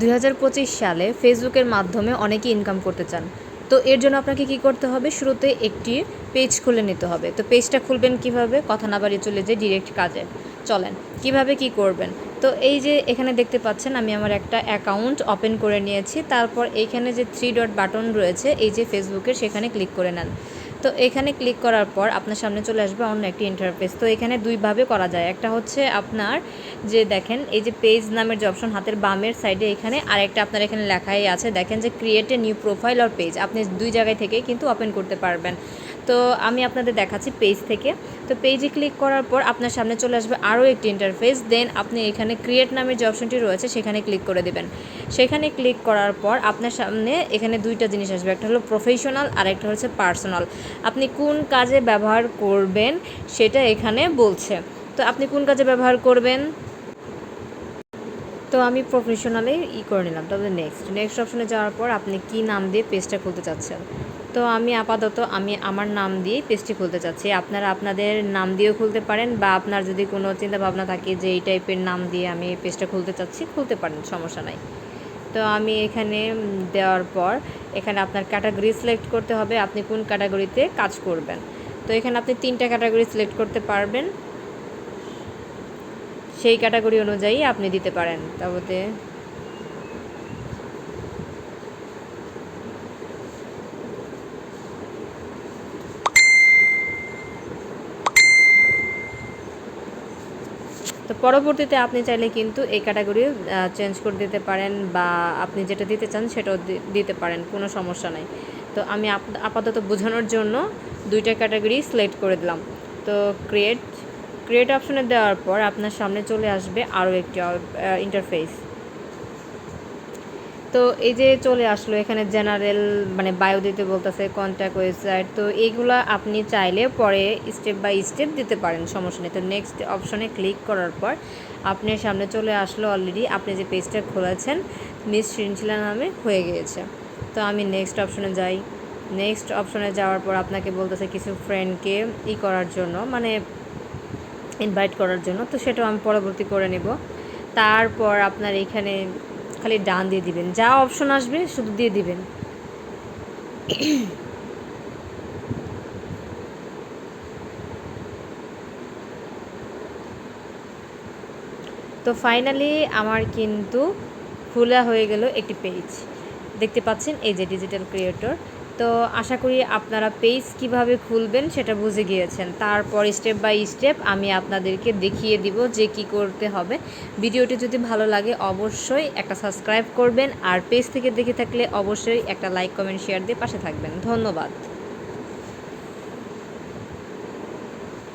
দুই হাজার পঁচিশ সালে ফেসবুকের মাধ্যমে অনেকে ইনকাম করতে চান। তো এর জন্য আপনাকে কি করতে হবে? শুরুতে একটি পেজ খুলে নিতে হবে। তো পেজটা খুলবেন কীভাবে? কথা না বাড়িয়ে চলে যে ডিরেক্ট কাজে। চলেন, কীভাবে কি করবেন? তো এই যে এখানে দেখতে পাচ্ছেন, আমি আমার একটা অ্যাকাউন্ট ওপেন করে নিয়েছি। তারপর এইখানে যে থ্রি ডট বাটন রয়েছে, এই যে ফেসবুকের সেখানে ক্লিক করে নেন। তো এখানে ক্লিক করার পর আপনার সামনে চলে আসবে অন্য একটি ইন্টারফেস তো এখানে দুইভাবে করা যায়। একটা হচ্ছে আপনার যে দেখেন, এই যে পেজ নামের যে অপশন হাতের বামের সাইডে এখানে আরেকটা আপনার এখানে লেখাই আছে। দেখেন যে create a new profile or page আপনি দুই জায়গায় থেকে কিন্তু ওপেন করতে পারবেন। তো আমি আপনাদের দেখাচ্ছি পেজ থেকে। তো পেজে ক্লিক করার পর আপনার সামনে চলে আসবে আরও একটি ইন্টারফেস দেন আপনি এখানে ক্রিয়েট নামের যে অপশনটি রয়েছে সেখানে ক্লিক করে দেবেন। সেখানে ক্লিক করার পর আপনার সামনে এখানে দুইটা জিনিস আসবে, একটা হলো প্রফেশনাল আর একটা হচ্ছে পার্সোনাল আপনি কোন কাজে ব্যবহার করবেন সেটা এখানে বলছে। তো আপনি কোন কাজে ব্যবহার করবেন? তো আমি প্রফেশনালে ই করে নিলাম তবে নেক্সট নেক্সট অপশনে যাওয়ার পর আপনি কি নাম দিয়ে পেজটা খুলতে চাচ্ছেন? তো আমি আপাতত আমি আমার নাম দিয়ে পেজটি খুলতে চাচ্ছি। আপনারা আপনাদের নাম দিয়েও খুলতে পারেন বা আপনার যদি কোনো চিন্তা ভাবনা থাকে যে এই টাইপের নাম দিয়ে আমি পেজটা খুলতে চাচ্ছি, খুলতে পারেন, সমস্যা নাই। তো আমি এখানে দেওয়ার পর এখানে আপনার ক্যাটাগরি সিলেক্ট করতে হবে, আপনি কোন ক্যাটাগরিতে কাজ করবেন। তো এখানে আপনি তিনটা ক্যাটাগরি সিলেক্ট করতে পারবেন। সেই ক্যাটাগরি অনুযায়ী আপনি দিতে পারেন। তারপরে তো পরবর্তীতে আপনি চাইলে কিন্তু এই ক্যাটাগরি চেঞ্জ করে দিতে পারেন বা আপনি যেটা দিতে চান সেটাও দিতে পারেন, কোনো সমস্যা নাই। তো আমি আপাতত বোঝানোর জন্য দুইটা ক্যাটাগরি সিলেক্ট করে দিলাম। তো ক্রিয়েট ক্রিয়েট অপশনে দেওয়ার পর আপনার সামনে চলে আসবে আরও একটি ইন্টারফেস তো এই যে চলে আসলো, এখানে জেনারেল মানে বায়ো দিতে বলতেছে কন্ট্যাক্ট ওয়েবসাইট তো এইগুলো আপনি চাইলে পরে স্টেপ বাই স্টেপ দিতে পারেন, সমস্যা নেই। তো নেক্সট অপশনে ক্লিক করার পর আপনার সামনে চলে আসলো অলরেডি আপনি যে পেজটা খুলেছেন মিস শ্রীনশিলা নামে হয়ে গিয়েছে। তো আমি নেক্সট অপশনে যাই। নেক্সট অপশনে যাওয়ার পর আপনাকে বলতেছে কিছু ফ্রেন্ডকে ই করার জন্য মানে ইনভাইট করার জন্য, তো সেটাও আমি পরবর্তী করে নেব। তারপর আপনার এখানে খালি ডান দিয়ে দিবেন। যা অপশন আসবে, শুধু দিয়ে দিবেন। তো ফাইনালি আমার কিন্তু খোলা হয়ে গেল একটি পেজ দেখতে পাচ্ছেন, এই যে ডিজিটাল ক্রিয়েটর তো আশা করি আপনারা পেজ কীভাবে খুলবেন সেটা বুঝে গিয়েছেন। তারপর স্টেপ বাই স্টেপ আমি আপনাদেরকে দেখিয়ে দিব যে কি করতে হবে। ভিডিওটি যদি ভালো লাগে অবশ্যই একটা সাবস্ক্রাইব করবেন আর পেজ থেকে দেখে থাকলে অবশ্যই একটা লাইক কমেন্ট শেয়ার দিয়ে পাশে থাকবেন। ধন্যবাদ।